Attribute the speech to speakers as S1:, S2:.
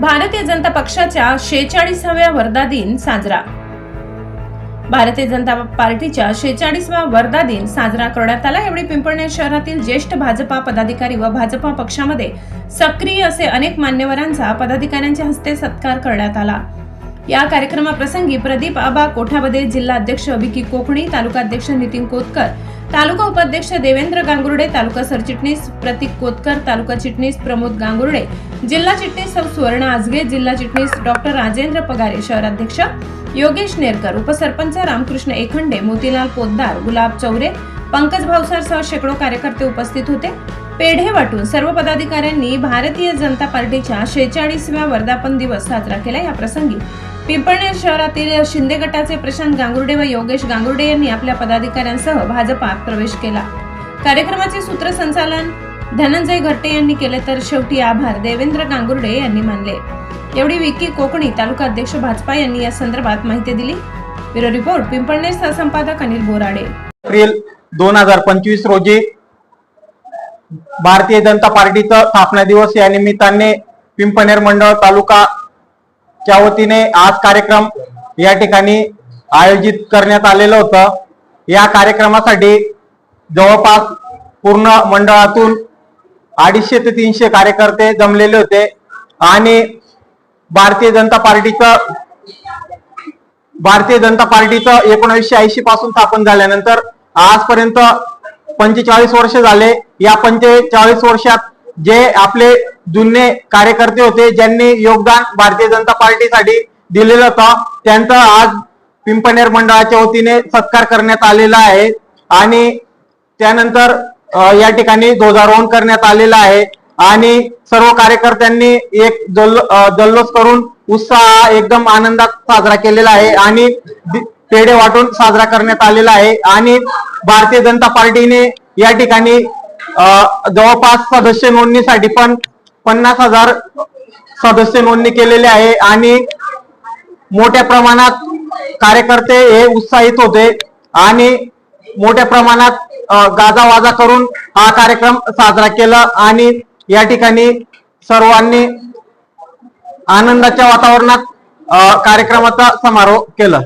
S1: भारतीय जनता पक्षाच्या शेचाळीसाव्या वर्धा दिन साजरा. भारतीय जनता पार्टीच्या शेचाळीसवा वर्धा दिन साजरा करण्यात आला. यावेळी पिंपळनेर शहरातील ज्येष्ठ भाजपा पदाधिकारी व भाजपा पक्षामध्ये सक्रिय असे अनेक मान्यवरांचा पदाधिकाऱ्यांच्या हस्ते सत्कार करण्यात आला. या कार्यक्रमाप्रसंगी प्रदीप आबा कोठाबदे जिल्हा अध्यक्ष विकी कोकणी तालुका अध्यक्ष नितीन कोतकर तालुका उपाध्यक्ष देवेंद्र गांगुर्डे तालुका सरचिटणीस प्रतीक कोतकर तालुका चिटणीस प्रमोद गांगुर्डे जिल्हा चिटणीस सौ सुवर्ण आजगे जिल्हा चिटणीस डॉक्टर राजेंद्र पगारे शहराध्यक्ष योगेश नेरकर उपसरपंच रामकृष्ण एखंडे मोतीलाल पोद्दार गुलाब चौरे पंकज भावसार सह शेकडो कार्यकर्ते उपस्थित होते. पेढे वाटून सर्व पदाधिकाऱ्यांनी भारतीय जनता पार्टीच्या शेचाळीसव्या वर्धापन दिवस साजरा केला. या प्रसंगी पिंपळनेर शहरातील शिंदे गटाचे प्रशांत गांगुर्डे व योगेश गांगुर्डे यांनी आपल्या पदाधिकाऱ्यांसह भाजपात प्रवेश केला. कार्यक्रमाचे सूत्रसंचालन धनंजय घट्टे यांनी केले तर शेवटी आभार देवेंद्र गांगुर्डे यांनी मानले. एवढी विकी कोकणी तालुका अध्यक्ष भाजपा यांनी या संदर्भात माहिती दिली. ब्युरो रिपोर्ट पिंपळनेर सहसंपादक अनिल बोराडे.
S2: एप्रिल दोन हजार पंचवीस रोजी भारतीय जनता पार्टीचा स्थापना दिवस या निमित्ताने पिंपणेर मंडळ तालुका च्या वतीने आज कार्यक्रम या ठिकाणी आयोजित करण्यात आलेलं होतं. या कार्यक्रमासाठी जवळपास पूर्ण मंडळातून अडीचशे ते तीनशे कार्यकर्ते जमलेले होते आणि भारतीय जनता पार्टीचं भारतीय जनता पार्टीचं एकोणीसशे ऐंशी पासून स्थापन झाल्यानंतर आजपर्यंत पंचेचाळीस वर्ष झाले. या पंचेचाळीस वर्षात जे आपले जुने कार्यकर्ते होते ज्यांनी योगदान भारतीय जनता पार्टीसाठी दिलेलं होतं त्यांचं आज पिंपनेर मंडळाच्या वतीने सत्कार करण्यात आलेला आहे. आणि त्यानंतर या ठिकाणी ध्वजारोहण करण्यात आलेलं आहे. आणि सर्व कार्यकर्त्यांनी एक जल्लो जल्लोष करून उत्साह एकदम आनंदात साजरा केलेला आहे आणि पेढे वाटून साजरा करण्यात आलेला आहे. आणि भारतीय जनता पार्टीने या ठिकाणी जवळपास सदस्य नोंदणीसाठी पण पन्नास हजार सदस्य नोंदणी केलेली आहे आणि मोठ्या प्रमाणात कार्यकर्ते हे उत्साहित होते आणि मोठ्या प्रमाणात गाजावाजा करून हा कार्यक्रम साजरा केला आणि या ठिकाणी सर्वांनी आनंदाच्या वातावरणात कार्यक्रमाचा समारोप केला.